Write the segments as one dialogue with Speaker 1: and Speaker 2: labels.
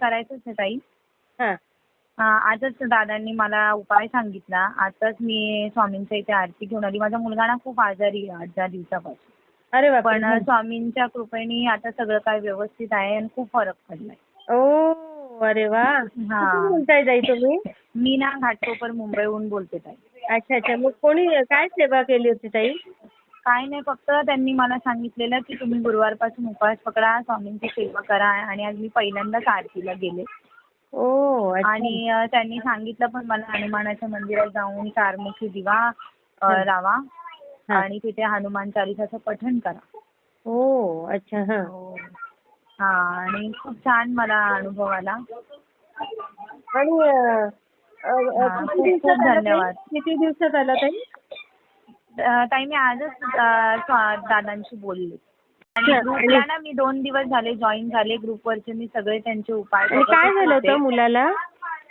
Speaker 1: करायचंच आहे ताई.
Speaker 2: हा.
Speaker 1: आजच दादांनी मला उपाय सांगितला. आताच मी स्वामींच्या इथे आरती घेऊन आली. माझा मुलगा ना खूप आजारी आहे आठ दहा दिवसापासून.
Speaker 2: अरे बापरे.
Speaker 1: पण स्वामींच्या कृपेने आता सगळं काय व्यवस्थित आहे आणि खूप फरक पडलाय.
Speaker 2: ओ अरे वा. कुठून बोलताय ताई तुम्ही?
Speaker 1: मी ना घाटकोपर मुंबईहून बोलते ताई.
Speaker 2: अच्छा अच्छा. मग कोणी काय सेवा केली होती ताई?
Speaker 1: काय नाही फक्त त्यांनी मला सांगितलेलं की तुम्ही गुरुवारपासून उपवास पकडा स्वामींची सेवा करा आणि आज मी पहिल्यांदाच आरतीला गेले
Speaker 2: ओ
Speaker 1: आणि अ, त्यांनी सांगितलं पण मला हनुमानाच्या मंदिरात जाऊन चारमुखी दिवा अ. लावा
Speaker 2: हं.
Speaker 1: आणि तिथे हनुमान चालिसाचं पठण करा
Speaker 2: ओ अच्छा हा
Speaker 1: हो. हा आणि खूप छान मला अनुभव आला
Speaker 2: आणि अ, अ, अ,
Speaker 1: हा,
Speaker 2: किती
Speaker 1: खूप-
Speaker 2: दिवसात
Speaker 1: खूप
Speaker 2: आला ताई?
Speaker 1: धन्यवाद.
Speaker 2: किती दिवसात आला ताई
Speaker 1: ताई मी आजच दादांशी बोलले. आणि ग्रुपला ना मी दोन दिवस झाले जॉईन झाले. ग्रुपवरचे मी सगळे त्यांचे उपाय
Speaker 2: आणि काय झालं होतं. मुलाला?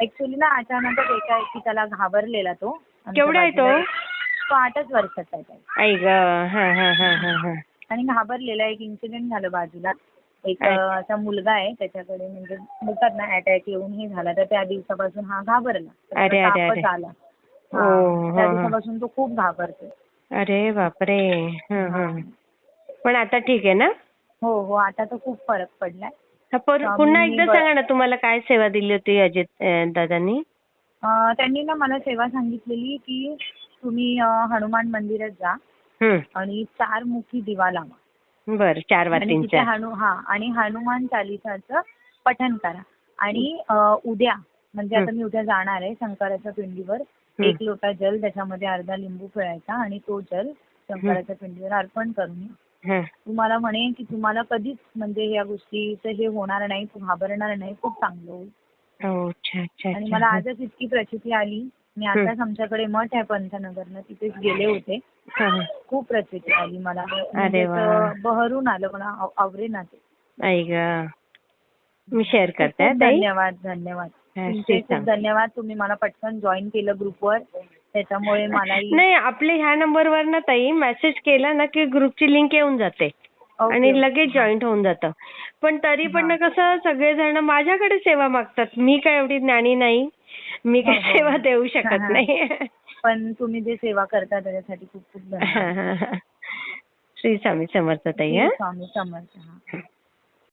Speaker 1: ऍक्च्युली ना अचानकच एकाएकी त्याला घाबरलेला तो.
Speaker 2: केवढा आहे तो?
Speaker 1: एक- तो आठच वर्षाचा आहे ताई.
Speaker 2: हा हा हा हा हा.
Speaker 1: आणि घाबरलेला एक इन्सिडेंट झालं बाजूला. एक असा मुलगा आहे त्याच्याकडे म्हणजे बोलतात ना अटॅक येऊन हे झाला. तर त्या दिवसापासून हा घाबरला. आला. हा, त्या
Speaker 2: हा.
Speaker 1: दिवसापासून तो खूप घाबरतो.
Speaker 2: अरे बापरे. हा हा. पण आता ठीक आहे ना?
Speaker 1: हो हो. आता तर खूप फरक पडलाय.
Speaker 2: पुन्हा एकदा सांगा ना तुम्हाला काय सेवा दिली होती अजित दादांनी?
Speaker 1: त्यांनी ना मला सेवा सांगितलेली की तुम्ही हनुमान मंदिरात जा आणि चार मुखी दिवा लावा.
Speaker 2: बर चार वातींचा
Speaker 1: हा आणि हनुमान चालिसाचं पठण करा. आणि उद्या म्हणजे आता मी उद्या जाणार आहे शंकराच्या पिंडीवर. एक लोटा जल त्याच्यामध्ये अर्धा लिंबू पिळायचा आणि तो जल शंकराच्या पिंडीवर अर्पण करून. तुम्हाला म्हणेन की तुम्हाला कधीच म्हणजे या गोष्टीचं हे होणार नाही तू घाबरणार नाही खूप चांगलं होईल.
Speaker 2: हो,
Speaker 1: आणि. मला आजच इतकी प्रचिती आली. मी आताच आमच्याकडे मठ आहे पंतनगरला तिथेच गेले होते. खूप प्रचिती आली मला. म्हणजे बहरून आलं मला आव- आवरेना ते
Speaker 2: मी शेअर करते
Speaker 1: धन्यवाद धन्यवाद. तुमचे खूप. धन्यवाद. तुम्ही मला पटकन जॉईन केलं ग्रुपवर त्याच्यामुळे मलाही
Speaker 2: नाही आपले ह्या नंबरवर ना ताई मेसेज केला ना की ग्रुपची लिंक येऊन जाते. आणि. लगेच जॉईंट होऊन जातं. पण तरी पण ना कसं सगळेजण माझ्याकडे सेवा मागतात. मी काय एवढी ज्ञानी नाही. मी काय
Speaker 1: हो, हो.
Speaker 2: सेवा देऊ
Speaker 1: हा,
Speaker 2: शकत
Speaker 1: हा.
Speaker 2: नाही.
Speaker 1: पण तुम्ही जे सेवा करता त्याच्यासाठी खूप खूप धन्यवाद.
Speaker 2: श्री स्वामी समर्थ ताई हा.
Speaker 1: स्वामी समर्थ हा.